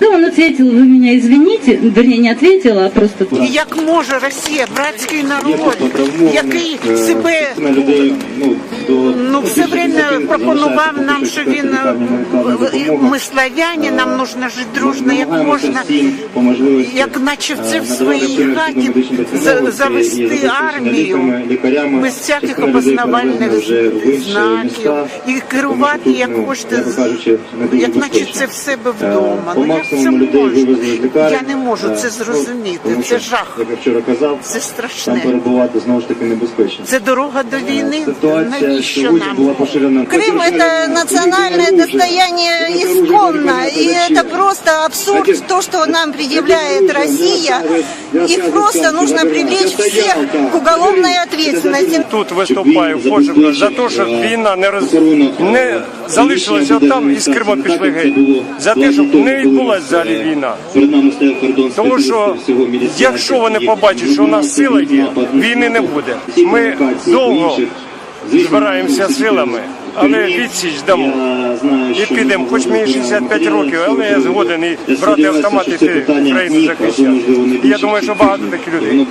Да, он ответил, вы меня извините, вернее, не ответила, а просто. І як може Росія, братський народ, який себе ну, ну все время пропонував нам, що він е, ми славяні, нам нужно жити дружно, як можна, як наче в це в своїй хаті завести армію без всяких опознавальних знаків і керувати як хочете, як наче це в себе вдома. Ну як це можна? Я не можу це зрозуміти. Це жах. Це там страшне. перебувати знову ж таки небезпечно. Це дорога до війни. Навіщо нам? поширена. Крым это национальное достояние исконно, и это просто абсурд, то, что нам предъявляет Россия. Их просто нужно привлечь всех к уголовной ответственности. Тут виступаю кожен за те, щоб війна не роз не залишилася там і з Криму пішли геть. За те, щоб не відбулася взагалі війна. Перед нами стояв кордон Тому що якщо вони побачать, що у нас сила є, війни не буде. Ми довго збираємося силами, але відсіч дамо. І підемо, хоч мені 65 років, але я згоден і брати автомат і йти країну захищати. І я думаю, що багато таких людей.